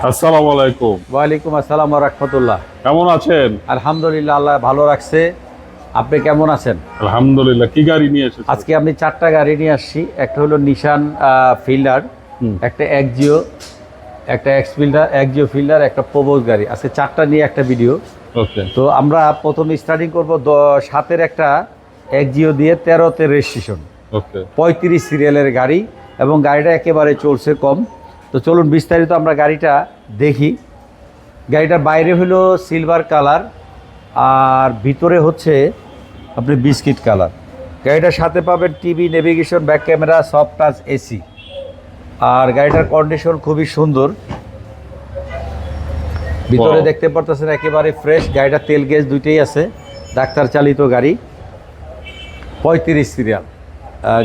আসসালামু আলাইকুম। ওয়ালাইকুম আসসালাম রহমতুল্লাহ। কেমন আছেন? আলহামদুলিল্লাহ আল্লাহ ভালো রাখছে। আপনি কেমন আছেন? আলহামদুলিল্লাহ কি গাড়ি নিয়ে এসেছেন? আজকে আমি চারটা গাড়ি নিয়ে আসছি। একটা হলো নিশান ফিল্ডার। একটা একজিও একটা এক্স ফিল্ডার একজিও ফিল্ডার একটা প্রবোজ গাড়ি। আজকে চারটা নিয়ে একটা ভিডিও ওকে। তো আমরা প্রথম স্টার্টিং করব সাতের একটা একজিও দিয়ে তেরোতে রেজিস্ট্রেশন ওকে। পঁয়ত্রিশ সিরিয়ালের গাড়ি এবং গাড়িটা একেবারে চলছে কম। তো চলুন বিস্তারিত আমরা গাড়িটা দেখি। গাড়িটার বাইরে হলো সিলভার কালার আর ভিতরে হচ্ছে আপনি বিস্কিট কালার গাড়িটার সাথে পাবেন TV navigation back camera soft touch AC আর গাড়িটার কন্ডিশন খুবই সুন্দর। ভিতরে দেখতে পারতেছেন একেবারে ফ্রেশ গাড়িটা তেল গ্যাস দুইটাই আছে ডাক্তার চালিত গাড়ি। পঁয়ত্রিশ সিরিয়াল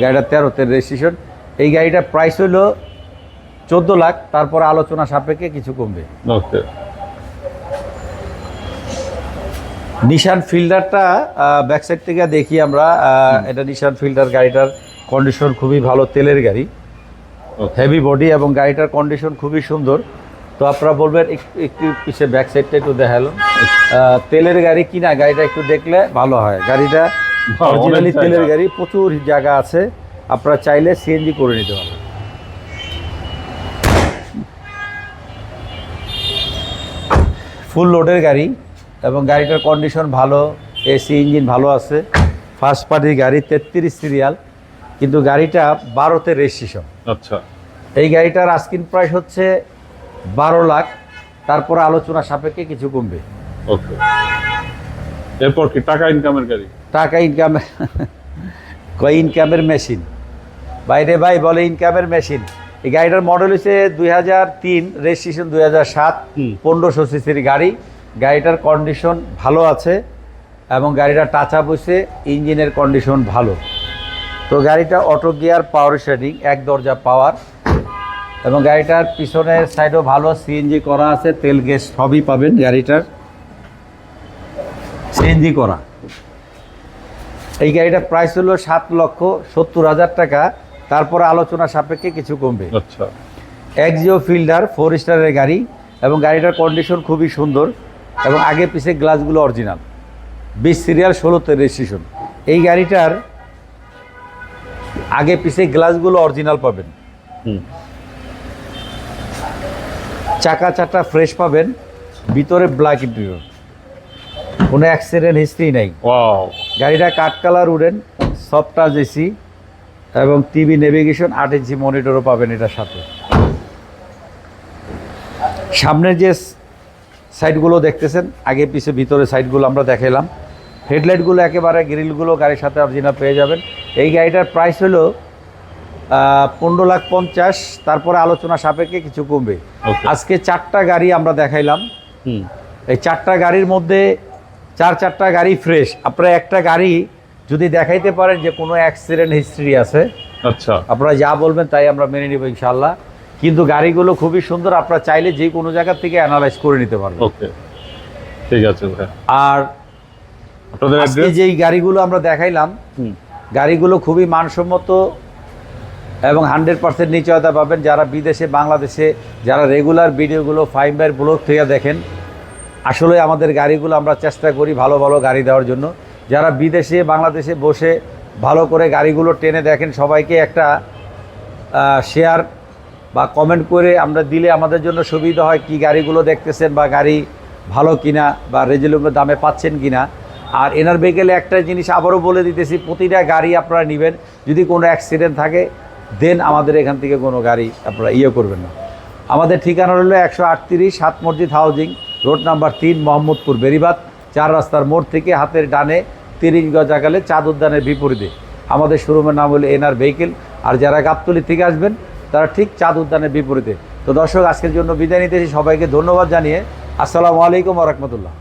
গাড়িটা তেরোতে রেজিস্ট্রেশন এই গাড়িটার প্রাইস হলো চোদ্দ লাখ তারপরে আলোচনা সাপেক্ষে কিছু কমবে। ওকে। নিশান ফিল্ডারটা ব্যাক সাইড থেকে দেখি আমরা এটা নিশান ফিল্ডার গাড়িটার কন্ডিশন খুবই ভালো তেলের গাড়ি। হেভি বডি এবং গাড়িটার কন্ডিশন খুবই সুন্দর। তো আপনারা বলবেন একটু পিছিয়ে ব্যাক সাইডটা একটু দেখাল। তেলের গাড়ি কিনা গাড়িটা একটু দেখলে ভালো হয়। গাড়িটা অরিজিনালি তেলের গাড়ি প্রচুর জায়গা আছে। আপনারা চাইলে সিএনজি করে নিতে পারবেন। ফুল লোডের গাড়ি এবং গাড়িটার কন্ডিশন ভালো এসি ইঞ্জিন ভালো আছে। ফার্স্ট পার্টির গাড়ি তেত্রিশ সিরিয়াল কিন্তু গাড়িটা বারোতে রেজিস্ট্রেশন আচ্ছা। এই গাড়িটার আস্কিন প্রাইস হচ্ছে বারো লাখ তারপর আলোচনা সাপেক্ষে কিছু কমবে। ওকে। এরপর কি টাকা ইনকামের গাড়ি? টাকা ইনকাম ইনকামের মেশিন বাইরে ভাই বলে ইনকামের মেশিন এই গাড়িটার মডেল হচ্ছে দুই হাজার তিন রেজিস্ট্রেশন দুই হাজার সাত। পনেরোশো সিসির গাড়ি। গাড়িটার কন্ডিশন ভালো আছে এবং গাড়িটা টাচ আপ হয়েছে ইঞ্জিনের কন্ডিশন ভালো। তো গাড়িটা অটো গিয়ার পাওয়ার শেডিং এক দরজা পাওয়ার এবং গাড়িটার পিছনের সাইডও ভালো সিএনজি করা আছে তেল গ্যাস সবই পাবেন গাড়িটার। সিএনজি করা। এই গাড়িটার প্রাইস হলো সাত লক্ষ সত্তর হাজার টাকা। তারপরে আলোচনা সাপেক্ষে কিছু কমবে। আচ্ছা। এক্সিও ফিল্ডার ফোর স্টারের গাড়ি এবং গাড়িটার কন্ডিশন খুবই সুন্দর এবং আগে পিছে গ্লাসগুলো অরিজিনাল বিশ সিরিয়াল ষোলোতে রেজিস্ট্রেশন এই গাড়িটার আগে পিছে গ্লাসগুলো অরিজিনাল পাবেন। চাকা চারটা ফ্রেশ পাবেন ভিতরে ব্ল্যাক ইন্টেরিয়র কোনো অ্যাক্সিডেন্ট হিস্ট্রি নেই। গাড়িটা কাঠ colour wooden soft touch AC এবং টিভি নেভিগেশন আট ইঞ্চি মনিটরও পাবেন এটার সাথে। সামনের যে সাইডগুলো দেখতেছেন আগে পিছে ভিতরে সাইডগুলো আমরা দেখালাম হেডলাইটগুলো একেবারে গ্রিলগুলো গাড়ির সাথে অরিজিনাল পেয়ে যাবেন। এই গাড়িটার প্রাইস হলো পনেরো লাখ পঞ্চাশ তারপরে আলোচনা সাপেক্ষে কিছু কমবে। আজকে চারটা গাড়ি আমরা দেখাইলাম। হুম। এই চারটা গাড়ির মধ্যে চার চারটা গাড়ি ফ্রেশ আপনারা একটা গাড়ি যদি দেখাইতে পারেন যে কোনো অ্যাক্সিডেন্ট হিস্ট্রি আছে আচ্ছা। আপনারা যা বলবেন তাই আমরা মেনে নিব ইনশাল্লাহ কিন্তু গাড়িগুলো খুবই সুন্দর আপনারা চাইলে যে কোনো জায়গা থেকে অ্যানালাইজ করে নিতে পারবেন। ওকে। ঠিক আছে আর আপনাদের আজকে যেই গাড়িগুলো আমরা দেখাইলাম গাড়িগুলো খুবই মানসম্মত এবং হান্ড্রেড পার্সেন্ট নিশ্চয়তা পাবেন। যারা বিদেশে বাংলাদেশে যারা রেগুলার ভিডিওগুলো ফাইবার ব্লগ থেকে দেখেন আসলে আমাদের গাড়িগুলো আমরা চেষ্টা করি ভালো ভালো গাড়ি দেওয়ার জন্য। যারা বিদেশে, বাংলাদেশে বসে ভালো করে গাড়িগুলো টেনে দেখেন, সবাইকে একটা শেয়ার বা কমেন্ট করে আমরা দিলে আমাদের জন্য সুবিধা হয় কি গাড়িগুলো দেখতেছেন বা গাড়ি ভালো কিনা বা রেজুলেবল দামে পাচ্ছেন কিনা। আর এনার ভেহিকেলে একটা জিনিস আবারও বলে দিতেছি, প্রতিটা গাড়ি আপনারা নেবেন। যদি কোনো অ্যাক্সিডেন্ট থাকে দেন আমাদের এখান থেকে কোনো গাড়ি আপনারা ইয়ে করবেন না। আমাদের ঠিকানা হলো একশো আটত্রিশ সাত মসজিদ হাউজিং, রোড নাম্বার তিন, মোহাম্মদপুর বেরিবাদ। চার রাস্তার মোড় থেকে হাতের ডানে তিরিশ গজ আগালে চাঁদ উদ্যানের বিপরীতে। আমাদের শোরুমের নাম হলো এনআর ভেহিকেল। আর যারা গাবতলি থেকে আসবেন, তারা ঠিক চাঁদ উদ্যানের বিপরীতে। তো দর্শক, আজকের জন্য বিদায় নিতেছি সবাইকে ধন্যবাদ জানিয়ে আসসালামু আলাইকুম রহমতুল্লাহ।